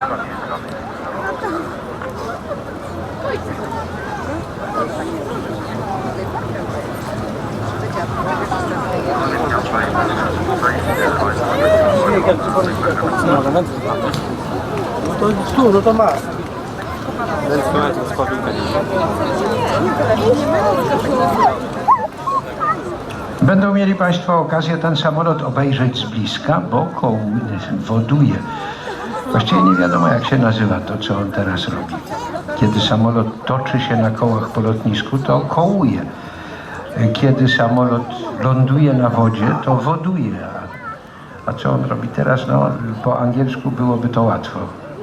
No to tu, no to masz. Będą mieli Państwo okazję ten samolot obejrzeć z bliska, bo koł woduje. Właściwie nie wiadomo jak się nazywa to, co on teraz robi. Kiedy samolot toczy się na kołach po lotnisku, to kołuje. Kiedy samolot ląduje na wodzie, to woduje. A, co on robi teraz? No, po angielsku byłoby to łatwo.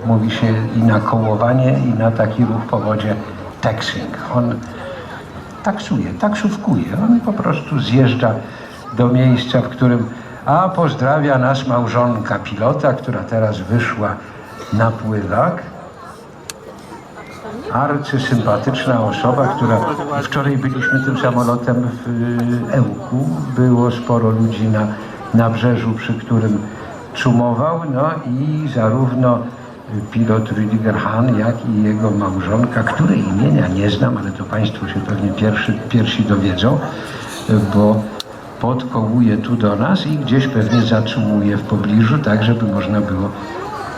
Mówi się i na kołowanie, i na taki ruch po wodzie taxing. On taksuje, taksówkuje. On po prostu zjeżdża do miejsca, w którym a pozdrawia nas małżonka pilota, która teraz wyszła na pływak. Arcysympatyczna osoba, która wczoraj byliśmy tym samolotem w y, Ełku. Było sporo ludzi na nabrzeżu, przy którym cumował. No i zarówno pilot Rüdiger Hahn, jak i jego małżonka, której imienia nie znam, ale to Państwo się pewnie pierwszy, pierwsi dowiedzą, bo podkołuje tu do nas i gdzieś pewnie zacumuje w pobliżu, tak żeby można było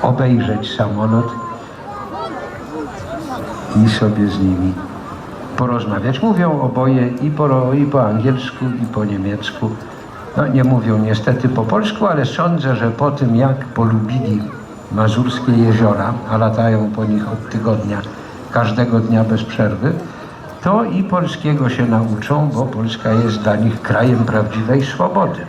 obejrzeć samolot i sobie z nimi porozmawiać. Mówią oboje i po, i po angielsku, i po niemiecku. No nie mówią niestety po polsku, ale sądzę, że po tym jak polubili mazurskie jeziora, a latają po nich od tygodnia, każdego dnia bez przerwy, to i polskiego się nauczą, bo Polska jest dla nich krajem prawdziwej swobody.